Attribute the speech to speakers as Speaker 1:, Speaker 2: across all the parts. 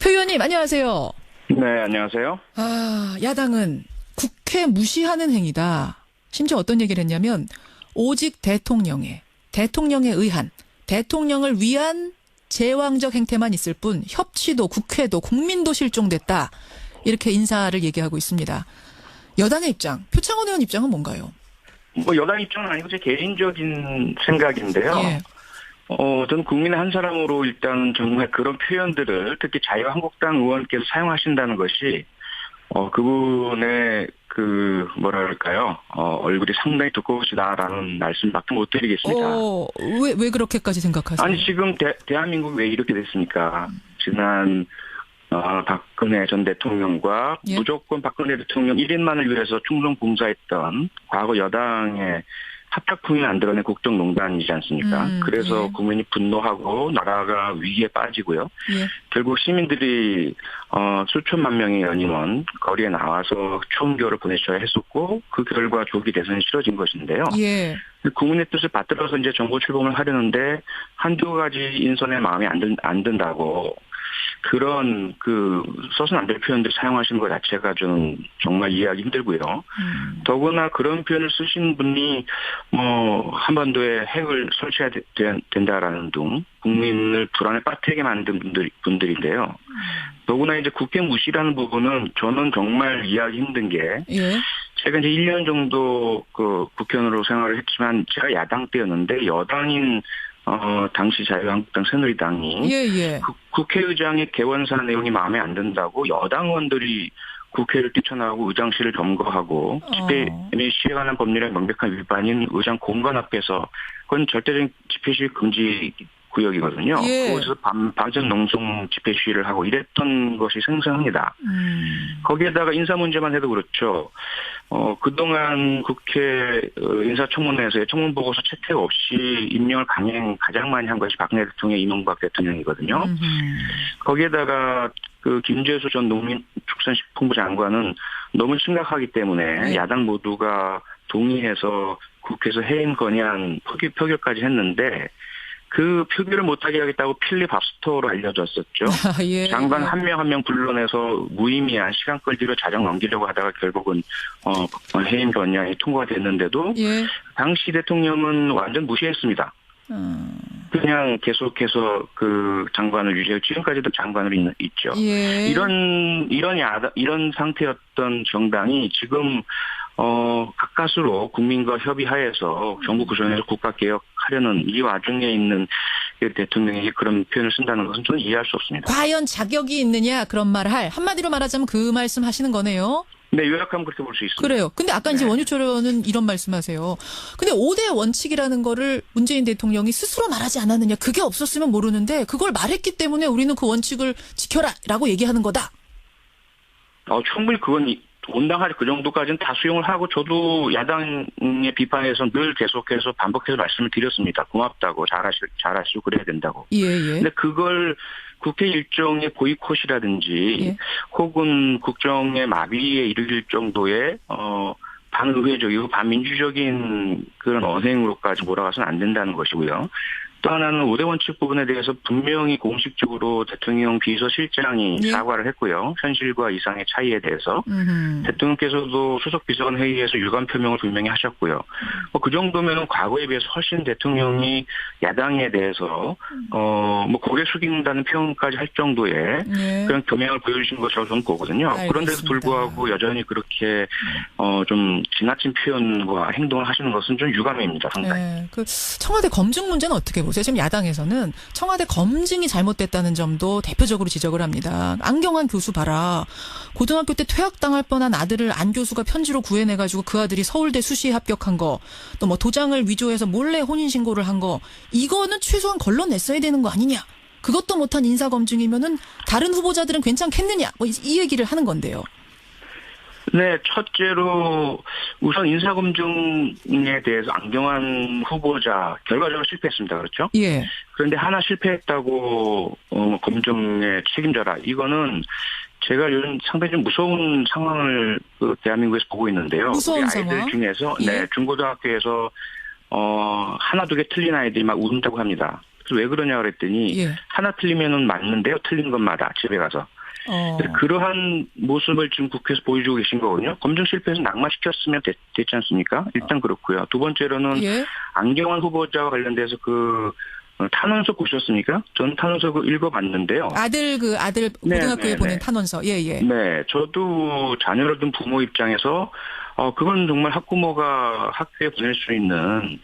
Speaker 1: 표 의원님 안녕하세요.
Speaker 2: 네, 안녕하세요.
Speaker 1: 아, 야당은 국회 무시하는 행위다. 심지어 어떤 얘기를 했냐면 오직 대통령의 대통령에 의한 대통령을 위한 제왕적 행태만 있을 뿐 협치도 국회도 국민도 실종됐다. 이렇게 인사를 얘기하고 있습니다. 여당의 입장, 표창원 의원 입장은 뭔가요?
Speaker 2: 뭐 여당 입장은 아니고 제 개인적인 생각인데요.
Speaker 1: 예.
Speaker 2: 어, 저는 국민의 한 사람으로 일단 정말 그런 표현들을 특히 자유한국당 의원께서 사용하신다는 것이 어, 그분의 그 뭐랄까요 어, 얼굴이 상당히 두꺼우시다라는 말씀밖에 못 드리겠습니다.
Speaker 1: 어, 왜, 왜 그렇게까지 생각하세요?
Speaker 2: 아니 지금 대, 대한민국 왜 이렇게 됐습니까? 지난 어, 박근혜 전 대통령과
Speaker 1: 예.
Speaker 2: 무조건 박근혜 대통령 1인만을 위해서 충성 봉사했던 과거 여당의 합작품이 만들어낸 국정농단이지 않습니까?
Speaker 1: 음,
Speaker 2: 그래서
Speaker 1: 예.
Speaker 2: 국민이 분노하고 나라가 위기에 빠지고요.
Speaker 1: 예.
Speaker 2: 결국 시민들이 어, 수천만 명의 연임원 거리에 나와서 총교를 보내셔야 했었고 그 결과 조기 대선이 치러진 것인데요.
Speaker 1: 예.
Speaker 2: 국민의 뜻을 받들어서 이제 정부 출범을 하려는데 한두 가지 인선에 마음에 안, 든, 안 든다고 그런 그 써서는 안 될 표현들 사용하시는 것 자체가 저는 정말 이해하기 힘들고요.
Speaker 1: 음.
Speaker 2: 더구나 그런 표현을 쓰신 분이 뭐 한반도에 핵을 설치해야 되- 된다라는 등 국민을 불안에 빠뜨리게 만든 분들 분들인데요. 더구나 이제 국회 무시라는 부분은 저는 정말 이해하기 힘든 게
Speaker 1: 예.
Speaker 2: 제가 이제 1년 정도 그 국회의원으로 생활을 했지만 제가 야당 때였는데 여당인 어 당시 자유한국당 새누리당이
Speaker 1: 예, 예.
Speaker 2: 국- 국회의장의 개원사 내용이 마음에 안 든다고 여당 의원들이 국회를 뛰쳐나오고 의장실을 점거하고 집회
Speaker 1: 어.
Speaker 2: 및 시에 관한 법률의 명백한 위반인 의장 공간 앞에서 그건 절대적인 집회 시위 금지 구역이거든요.
Speaker 1: 예.
Speaker 2: 거기서 밤, 방전 농성 집회 시위를 하고 이랬던 것이 생생합니다.
Speaker 1: 음.
Speaker 2: 거기에다가 인사 문제만 해도 그렇죠. 어, 그동안 국회 어, 인사청문회에서의 청문 보고서 채택 없이 임명을 강행 가장 많이 한 것이 박근혜 대통령 이명박 대통령이거든요.
Speaker 1: 음흠.
Speaker 2: 거기에다가 그 김재수 전 농민축산식품부 장관은 너무 심각하기 때문에
Speaker 1: 네.
Speaker 2: 야당 모두가 동의해서 국회에서 해임 건의안 표결, 표결까지 했는데 그 표결을 못하게 하겠다고 필리바스터로 알려졌었죠.
Speaker 1: 아, 예.
Speaker 2: 장관 한명 한 명 불러내서 무의미한 시간 끌기로 자정 넘기려고 하다가 결국은 어 해임 건의안이 통과가 됐는데도
Speaker 1: 예.
Speaker 2: 당시 대통령은 완전 무시했습니다.
Speaker 1: 음.
Speaker 2: 그냥 계속해서 그 장관을 유지해 지금까지도 장관으로 있, 있죠.
Speaker 1: 예.
Speaker 2: 이런 이런 야다 이런 상태였던 정당이 지금 어 가까스로 국민과 협의하에서 정부 구성에서 국가 개혁하려는 이 와중에 있는 그 대통령이 그런 표현을 쓴다는 것은 저는 이해할 수 없습니다.
Speaker 1: 과연 자격이 있느냐 그런 말을 할 한마디로 말하자면 그 말씀 하시는 거네요.
Speaker 2: 네, 요약하면 그렇게 볼 수 있습니다.
Speaker 1: 그래요. 근데 아까 이제
Speaker 2: 네.
Speaker 1: 원유철 의원은 이런 말씀하세요. 근데 5대 원칙이라는 거를 문재인 대통령이 스스로 말하지 않았느냐. 그게 없었으면 모르는데 그걸 말했기 때문에 우리는 그 원칙을 지켜라라고 얘기하는 거다.
Speaker 2: 어, 충분히 그건 이- 온당할 그 정도까지는 다 수용을 하고 저도 야당의 비판에서 늘 계속해서 반복해서 말씀을 드렸습니다. 고맙다고 잘하시 잘하시고 그래야 된다고.
Speaker 1: 예, 예.
Speaker 2: 근데 그걸 국회 일정의 보이콧이라든지
Speaker 1: 예.
Speaker 2: 혹은 국정의 마비에 이르길 정도의 어 반의회적이고 반민주적인 그런 언행으로까지 몰아가서는 안 된다는 것이고요. 또 하나는 5대 원칙 부분에 대해서 분명히 공식적으로 대통령 비서실장이
Speaker 1: 예.
Speaker 2: 사과를 했고요. 현실과 이상의 차이에 대해서
Speaker 1: 음흠.
Speaker 2: 대통령께서도 수석 비서관 회의에서 유감 표명을 분명히 하셨고요. 뭐 그 정도면 과거에 비해서 훨씬 대통령이 야당에 대해서 어뭐 고개 숙인다는 표현까지 할 정도의
Speaker 1: 예.
Speaker 2: 그런 겸양을 보여주신 것이라고 저는 보거든요. 그런데도
Speaker 1: 알겠습니다.
Speaker 2: 불구하고 여전히 그렇게 어좀 지나친 표현과 행동을 하시는 것은 좀 유감입니다. 상당히.
Speaker 1: 네, 그 청와대 검증 문제는 어떻게 보세요? 지금 야당에서는 청와대 검증이 잘못됐다는 점도 대표적으로 지적을 합니다. 안경환 교수 봐라. 고등학교 때 퇴학당할 뻔한 아들을 안 교수가 편지로 구해내가지고 그 아들이 서울대 수시에 합격한 거, 또 뭐 도장을 위조해서 몰래 혼인신고를 한 거, 이거는 최소한 걸러냈어야 되는 거 아니냐? 그것도 못한 인사검증이면은 다른 후보자들은 괜찮겠느냐? 뭐 이 얘기를 하는 건데요.
Speaker 2: 네, 첫째로 우선 인사검증에 대해서 안경환 후보자 결과적으로 실패했습니다. 그렇죠?
Speaker 1: 예.
Speaker 2: 그런데 하나 실패했다고 어, 검증에 책임져라. 이거는 제가 요즘 상당히 좀 무서운 상황을 그 대한민국에서 보고 있는데요.
Speaker 1: 무서운
Speaker 2: 우리 아이들
Speaker 1: 상황?
Speaker 2: 중에서
Speaker 1: 예.
Speaker 2: 네 중고등학교에서 어 하나 두 개 틀린 아이들이 막 운다고 합니다. 그래서 왜 그러냐 그랬더니
Speaker 1: 예.
Speaker 2: 하나 틀리면은 맞는데요. 틀린 것마다 집에 가서.
Speaker 1: 어.
Speaker 2: 그러한 모습을 지금 국회에서 보여주고 계신 거거든요. 검증 실패해서 낙마시켰으면 됐, 지 않습니까? 일단 그렇고요. 두 번째로는
Speaker 1: 예.
Speaker 2: 안경환 후보자와 관련돼서 그 어, 탄원서 보셨습니까? 전 탄원서 그 읽어봤는데요.
Speaker 1: 아들 그 아들
Speaker 2: 네,
Speaker 1: 고등학교에
Speaker 2: 네,
Speaker 1: 보낸
Speaker 2: 네.
Speaker 1: 탄원서. 예, 예.
Speaker 2: 네, 저도 자녀를 둔 부모 입장에서 어 그건 정말 학부모가 학교에 보낼 수 있는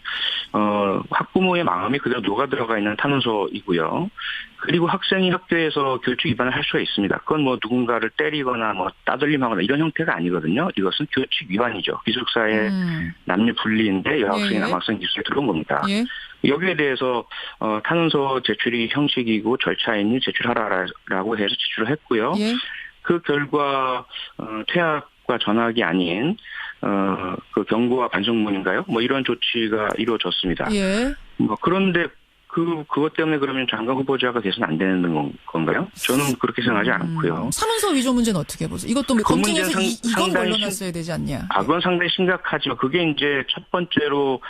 Speaker 2: 어 학부모의 마음이 그대로 녹아 들어가 있는 탄원서이고요. 그리고 학생이 학교에서 교칙 위반을 할 수가 있습니다. 그건 뭐 누군가를 때리거나 뭐 따돌림하거나 이런 형태가 아니거든요. 이것은 교칙 위반이죠. 기숙사의
Speaker 1: 음.
Speaker 2: 남녀 분리인데 여학생이
Speaker 1: 예, 예.
Speaker 2: 남학생 기숙사에 들어온 겁니다.
Speaker 1: 예.
Speaker 2: 여기에 대해서 어, 탄원서 제출이 형식이고 절차이니 제출하라라고 해서 제출을 했고요.
Speaker 1: 예.
Speaker 2: 그 결과 어, 퇴학과 전학이 아닌 어, 그 경고와 반성문인가요? 뭐 이런 조치가 이루어졌습니다.
Speaker 1: 예.
Speaker 2: 뭐 그런데 그 그것 때문에 그러면 장관 후보자가 돼서는 안 되는 건- 건가요? 저는 그렇게 생각하지 않고요.
Speaker 1: 음, 사문서 위조 문제는 어떻게 보세요? 이것도 뭐
Speaker 2: 그
Speaker 1: 검증해서
Speaker 2: 문제는
Speaker 1: 이,
Speaker 2: 상-
Speaker 1: 이건 걸러놨어야 되지 않냐?
Speaker 2: 아, 그건 상당히 심각하죠. 그게 이제 첫 번째로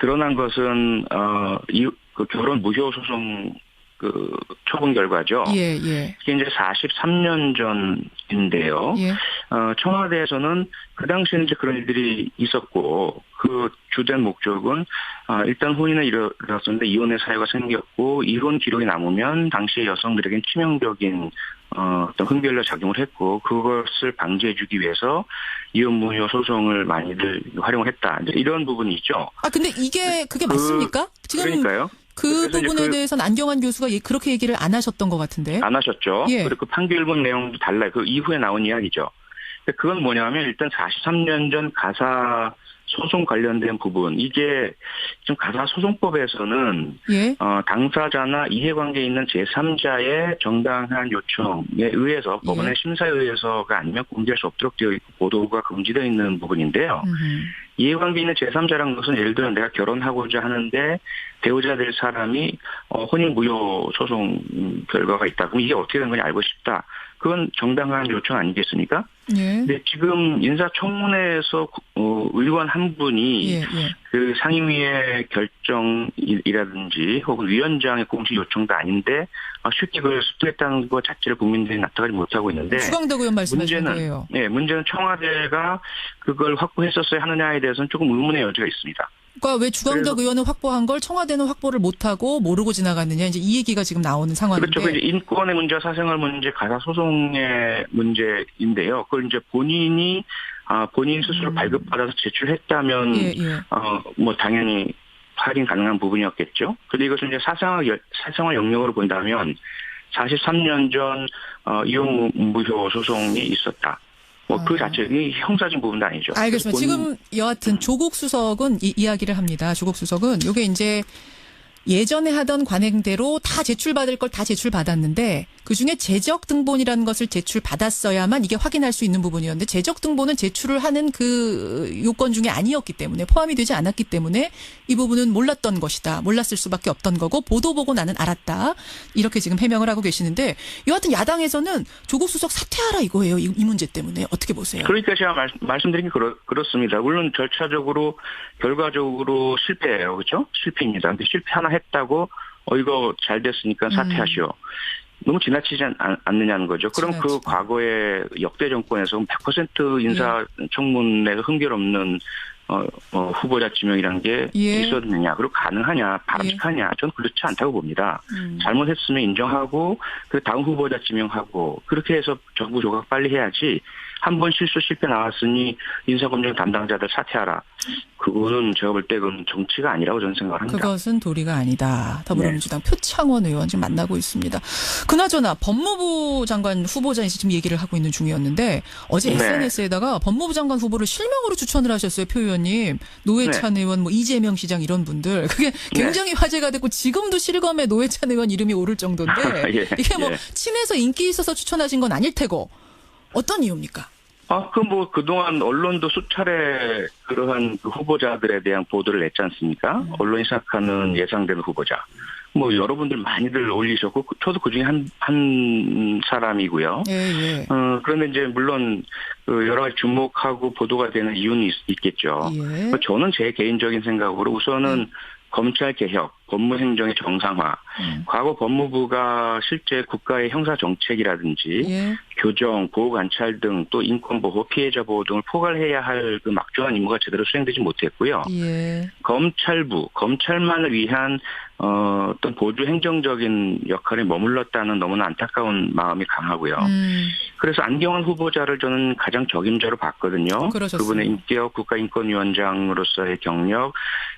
Speaker 2: 드러난 것은 어, 이, 그 결혼 무효 소송 그 처분 결과죠.
Speaker 1: 예, 예.
Speaker 2: 이게 이제 43년 전인데요.
Speaker 1: 예.
Speaker 2: 어, 청와대에서는 그 당시에 이제 그런 일들이 있었고 그 주된 목적은 아, 일단 혼인을 이뤘었는데 이혼의 사유가 생겼고 이혼 기록이 남으면 당시 여성들에겐 치명적인 어, 어떤 흥별로 작용을 했고 그것을 방지해주기 위해서 이혼 무효 소송을 많이들 활용을 했다 이제 이런 부분이 있죠.
Speaker 1: 아 근데 이게 그게
Speaker 2: 그-
Speaker 1: 맞습니까? 지금
Speaker 2: 그러니까요.
Speaker 1: 그 부분에
Speaker 2: 그-
Speaker 1: 대해서는 안경환 교수가 예- 그렇게 얘기를 안 하셨던 것 같은데.
Speaker 2: 안 하셨죠.
Speaker 1: 예.
Speaker 2: 그리고 그 판결문 내용도 달라요. 그 이후에 나온 이야기죠. 그건 뭐냐면 일단 43년 전 가사 소송 관련된 부분 이게 지금 가사 소송법에서는
Speaker 1: 예.
Speaker 2: 어, 당사자나 이해관계에 있는 제3자의 정당한 요청에 의해서 법원의
Speaker 1: 예.
Speaker 2: 심사에 의해서가 아니면 공개할 수 없도록 되어 있고 보도가 금지되어 있는 부분인데요.
Speaker 1: 음흠.
Speaker 2: 이해관계 있는 제3자라는 것은 예를 들어 내가 결혼하고자 하는데 배우자 될 사람이 어, 혼인 무효 소송 음, 결과가 있다. 그럼 이게 어떻게 된 건지 알고 싶다. 그건 정당한 요청 아니겠습니까?
Speaker 1: 예.
Speaker 2: 근데 지금 인사청문회에서 구- 어, 의원 한 분이
Speaker 1: 예, 예.
Speaker 2: 그 상임위의 결정이라든지 혹은 위원장의 공식 요청도 아닌데 아, 쉽게 그걸 습득했다는 것 자체를 국민들이 나타나지 못하고 있는데
Speaker 1: 수강대 의원 말씀하시는
Speaker 2: 문제는
Speaker 1: 거예요.
Speaker 2: 네, 문제는 청와대가 그걸 확보했었어야 하느냐에 대해서는 조금 의문의 여지가 있습니다.
Speaker 1: 그러니까 왜 주광덕 의원은 확보한 걸 청와대는 확보를 못하고 모르고 지나갔느냐 이제 이 얘기가 지금 나오는 상황인데.
Speaker 2: 그렇죠. 그 인권의 문제와 사생활 문제, 가사 소송의 문제인데요. 그걸 이제 본인이 아, 본인 스스로
Speaker 1: 음.
Speaker 2: 발급받아서 제출했다면
Speaker 1: 예, 예.
Speaker 2: 어, 뭐 당연히 할인 가능한 부분이었겠죠. 근데 이것을 이제 사생활 여- 사생활 영역으로 본다면 43년 전 어, 이혼 무효 소송이 있었다. 뭐그
Speaker 1: 아.
Speaker 2: 자체는 형사적인 부분도 아니죠.
Speaker 1: 알겠습니다.
Speaker 2: 본인-
Speaker 1: 지금 여하튼 조국 수석은 이 이야기를 합니다. 조국 수석은 이게 이제 예전에 하던 관행대로 다 제출받을 걸 다 제출받았는데 그중에 재적 등본이라는 것을 제출받았어야만 이게 확인할 수 있는 부분이었는데 재적 등본은 제출을 하는 그 요건 중에 아니었기 때문에 포함이 되지 않았기 때문에 이 부분은 몰랐던 것이다. 몰랐을 수밖에 없던 거고 보도 보고 나는 알았다. 이렇게 지금 해명을 하고 계시는데 여하튼 야당에서는 조국 수석 사퇴하라 이거예요. 이, 이 문제 때문에 어떻게 보세요?
Speaker 2: 그러니까 제가 말, 말씀드린 게 그렇, 그렇습니다. 물론 절차적으로 결과적으로 실패예요, 그렇죠? 실패입니다. 근데 실패 하나 했다고 어 이거 잘 됐으니까 사퇴하시오. 너무 지나치지 않, 않느냐는 거죠. 그럼 그
Speaker 1: 음. 지나치다.
Speaker 2: 과거에 역대 정권에서 100% 인사 청문회가 흥결없는 어, 어, 후보자 지명이라는 게
Speaker 1: 예.
Speaker 2: 있었느냐, 그리고 가능하냐, 바람직하냐, 저는 그렇지 않다고 봅니다.
Speaker 1: 음.
Speaker 2: 잘못했으면 인정하고 그 다음 후보자 지명하고 그렇게 해서 정부 조각 빨리 해야지 한 번 실수 실패 나왔으니 인사검증 담당자들 사퇴하라. 그거는 제가 볼 때 그건 정치가 아니라고 저는 생각을 합니다.
Speaker 1: 그것은 도리가 아니다. 더불어민주당 표창원 의원 지금 만나고 있습니다. 그나저나 법무부 장관 후보자 이제 지금 얘기를 하고 있는 중이었는데 어제
Speaker 2: 네.
Speaker 1: SNS에다가 법무부 장관 후보를 실명으로 추천을 하셨어요, 표 의원님. 노회찬 의원, 뭐 이재명 시장 이런 분들. 그게 굉장히 화제가 됐고 지금도 실검에 노회찬 의원 이름이 오를 정도인데
Speaker 2: 예,
Speaker 1: 이게 뭐
Speaker 2: 예.
Speaker 1: 친해서 인기 있어서 추천하신 건 아닐 테고 어떤 이유입니까?
Speaker 2: 아, 그 뭐 그동안 언론도 수차례 그러한 그 후보자들에 대한 보도를 냈지 않습니까?
Speaker 1: 음.
Speaker 2: 언론이 생각하는 예상되는 후보자. 뭐 여러분들 많이들 올리셨고 그- 저도 그중에 한, 한 사람이고요.
Speaker 1: 예, 예.
Speaker 2: 어, 그런데 이제 물론 그 여러 가지 주목하고 보도가 되는 이유는 있, 겠죠
Speaker 1: 예.
Speaker 2: 저는 제 개인적인 생각으로 우선은 검찰 개혁 법무 행정의 정상화,
Speaker 1: 음.
Speaker 2: 과거 법무부가 실제 국가의 형사 정책이라든지
Speaker 1: 예.
Speaker 2: 교정, 보호 관찰 등 또 인권 보호, 피해자 보호 등을 포괄해야 할 그 막중한 임무가 제대로 수행되지 못했고요.
Speaker 1: 예.
Speaker 2: 검찰부, 검찰만을 위한 어, 어떤 보조 행정적인 역할에 머물렀다는 너무나 안타까운 마음이 강하고요.
Speaker 1: 음.
Speaker 2: 그래서 안경환 후보자를 저는 가장 적임자로 봤거든요.
Speaker 1: 그러셨어요.
Speaker 2: 그분의 인격 국가인권위원장으로서의 경력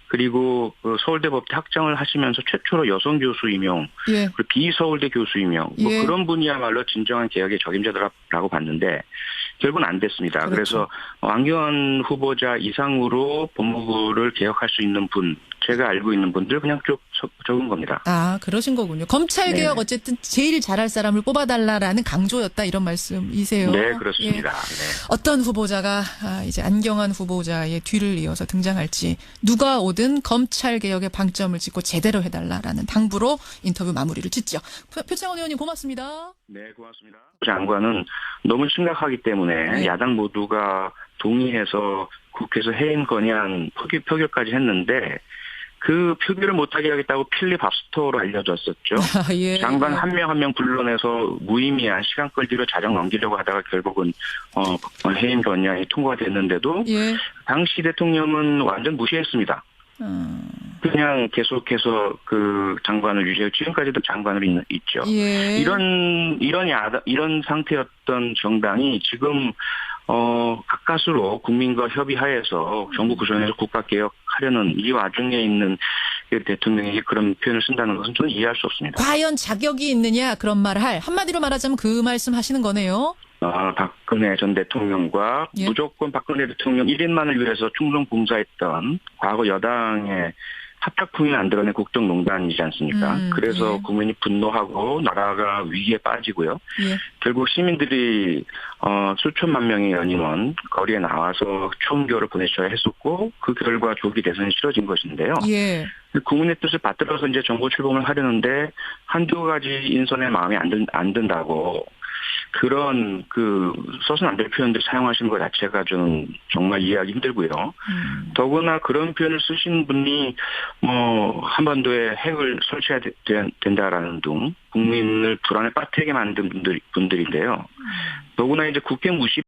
Speaker 2: 그리고 그 서울대 법대 학장을 하시면서 최초로 여성 교수 임용
Speaker 1: 예.
Speaker 2: 그리고 비서울대 교수 임용 뭐
Speaker 1: 예.
Speaker 2: 그런 분이야말로 진정한 개혁의 적임자라고 봤는데 결국은 안 됐습니다.
Speaker 1: 그렇죠.
Speaker 2: 그래서 안경환 후보자 이상으로 법무부를 개혁할 수 있는 분 제가 알고 있는 분들 그냥 쭉 적- 적은 겁니다.
Speaker 1: 아, 그러신 거군요. 검찰
Speaker 2: 네.
Speaker 1: 개혁 어쨌든 제일 잘할 사람을 뽑아달라라는 강조였다 이런 말씀이세요.
Speaker 2: 네 그렇습니다.
Speaker 1: 예.
Speaker 2: 네.
Speaker 1: 어떤 후보자가 아, 이제 안경환 후보자의 뒤를 이어서 등장할지 누가 오든 검찰 개혁에 방점을 찍고 제대로 해달라라는 당부로 인터뷰 마무리를 짓죠. 표- 표창원 의원님 고맙습니다.
Speaker 2: 네, 고맙습니다. 장관은 너무 심각하기 때문에
Speaker 1: 네.
Speaker 2: 야당 모두가 동의해서 국회에서 해임 건의안 표결, 표결까지 했는데 그 표결을 못하게 하겠다고 필리바스터로 알려졌었죠.
Speaker 1: 아, 예.
Speaker 2: 장관 한명 한 명 불러내서 무의미한 시간 끌기로 자정 넘기려고 하다가 결국은 어, 해임 건의안이 통과됐는데도
Speaker 1: 예.
Speaker 2: 당시 대통령은 완전 무시했습니다.
Speaker 1: 음,
Speaker 2: 그냥 계속해서 그 장관을 유지해 지금까지도 장관으로 있, 있죠.
Speaker 1: 예.
Speaker 2: 이런 이런 야다 이런 상태였던 정당이 지금 어 가까스로 국민과 협의하에서 정부 구성에서 국가 개혁하려는 이 와중에 있는 그 대통령에게 그런 표현을 쓴다는 것은 저는 이해할 수 없습니다.
Speaker 1: 과연 자격이 있느냐 그런 말을 할 한마디로 말하자면 그 말씀 하시는 거네요.
Speaker 2: 어, 박근혜 전 대통령과
Speaker 1: 예.
Speaker 2: 무조건 박근혜 대통령 1인만을 위해서 충성 봉사했던 과거 여당의 합작품이 안 드러낸 국정농단이지 않습니까?
Speaker 1: 음,
Speaker 2: 그래서
Speaker 1: 예.
Speaker 2: 국민이 분노하고 나라가 위기에 빠지고요.
Speaker 1: 예.
Speaker 2: 결국 시민들이 어, 수천만 명의 연임원 거리에 나와서 총교를 보내셔야 했었고 그 결과 조기 대선이 치러진 것인데요.
Speaker 1: 예.
Speaker 2: 국민의 뜻을 받들어서 이제 정부 출범을 하려는데 한두 가지 인선에 마음에 안, 든, 안 든다고 그런 그 써서는 안 될 표현들 사용하시는 것 자체가 저는 정말 이해하기 힘들고요.
Speaker 1: 음.
Speaker 2: 더구나 그런 표현을 쓰신 분이 뭐 한반도에 핵을 설치해야 되- 된다라는 등 국민을 불안에 빠뜨리게 만든 분들 분들인데요. 더구나 이제 국회 무시.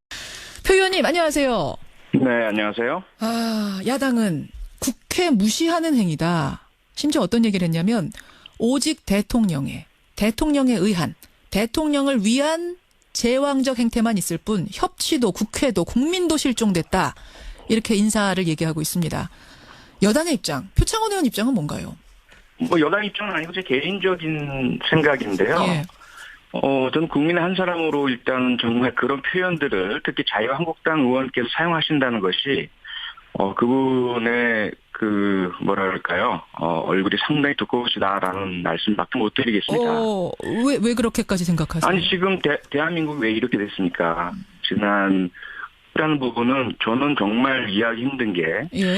Speaker 1: 표 의원님 안녕하세요.
Speaker 2: 네 안녕하세요.
Speaker 1: 아, 야당은 국회 무시하는 행위다. 심지어 어떤 얘기를 했냐면 오직 대통령의 대통령에 의한 대통령을 위한 제왕적 행태만 있을 뿐 협치도 국회도 국민도 실종됐다. 이렇게 인사를 얘기하고 있습니다. 여당의 입장, 표창원 의원 입장은 뭔가요?
Speaker 2: 뭐 여당 입장은 아니고 제 개인적인 생각인데요.
Speaker 1: 예.
Speaker 2: 어, 저는 국민의 한 사람으로 일단 정말 그런 표현들을 특히 자유한국당 의원께서 사용하신다는 것이 어, 그분의 그 뭐라 그럴까요? 어, 얼굴이 상당히 두꺼우시다라는 말씀밖에 못 드리겠습니다.
Speaker 1: 어, 왜, 왜 그렇게까지 생각하세요?
Speaker 2: 아니 지금 대, 대한민국 왜 이렇게 됐습니까? 지난 라는 부분은 저는 정말 이해하기 힘든 게
Speaker 1: 예.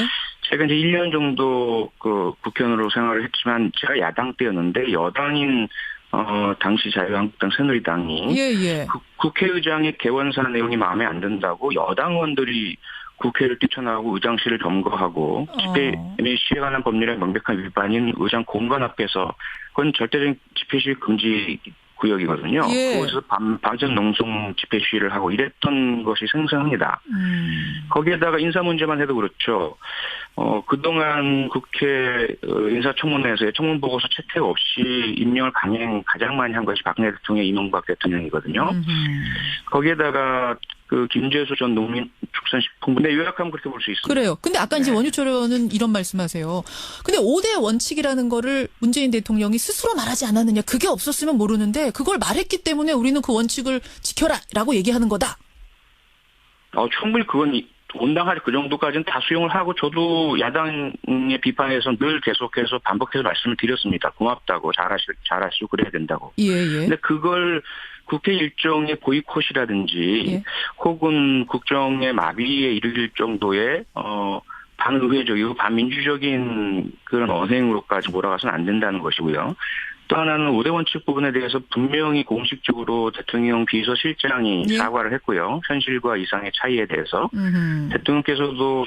Speaker 2: 제가 이제 1년 정도 그 국회의원으로 생활을 했지만 제가 야당 때였는데 여당인 어 당시 자유한국당 새누리당이
Speaker 1: 예, 예.
Speaker 2: 국- 국회의장의 개원사 내용이 마음에 안 든다고 여당 의원들이 국회를 뛰쳐나오고 의장실을 점거하고 집회
Speaker 1: 어.
Speaker 2: 및 시위에 관한 법률의 명백한 위반인 의장 공간 앞에서 그건 절대적인 집회 시위 금지 구역이거든요.
Speaker 1: 예.
Speaker 2: 거기서 밤, 밤샘 농성 집회 시위를 하고 이랬던 것이 생생합니다.
Speaker 1: 음.
Speaker 2: 거기에다가 인사 문제만 해도 그렇죠. 어, 그동안 국회 어, 인사청문회에서의 청문 보고서 채택 없이 임명을 강행 가장 많이 한 것이 박근혜 대통령 이명박 대통령이거든요.
Speaker 1: 음흠.
Speaker 2: 거기에다가 그 김재수 전 농민축산식품부 네, 요약하면 그렇게 볼 수 있습니다.
Speaker 1: 그래요. 근데 아까 이제
Speaker 2: 네.
Speaker 1: 원유철 의원은 이런 말씀하세요. 근데 5대 원칙이라는 거를 문재인 대통령이 스스로 말하지 않았느냐. 그게 없었으면 모르는데 그걸 말했기 때문에 우리는 그 원칙을 지켜라라고 얘기하는 거다.
Speaker 2: 어, 충분히 그건 이- 온당하게 그 정도까지는 다 수용을 하고 저도 야당의 비판에서 늘 계속해서 반복해서 말씀을 드렸습니다. 고맙다고 잘하시, 잘하시고 그래야 된다고.
Speaker 1: 예, 예.
Speaker 2: 근데 그걸 국회 일정의 보이콧이라든지
Speaker 1: 예.
Speaker 2: 혹은 국정의 마비에 이르릴 정도의 어 반의회적이고 반민주적인 그런 언행으로까지 몰아가서는 안 된다는 것이고요. 또 하나는 5대 원칙 부분에 대해서 분명히 공식적으로 대통령 비서실장이
Speaker 1: 예.
Speaker 2: 사과를 했고요. 현실과 이상의 차이에 대해서
Speaker 1: 음흠.
Speaker 2: 대통령께서도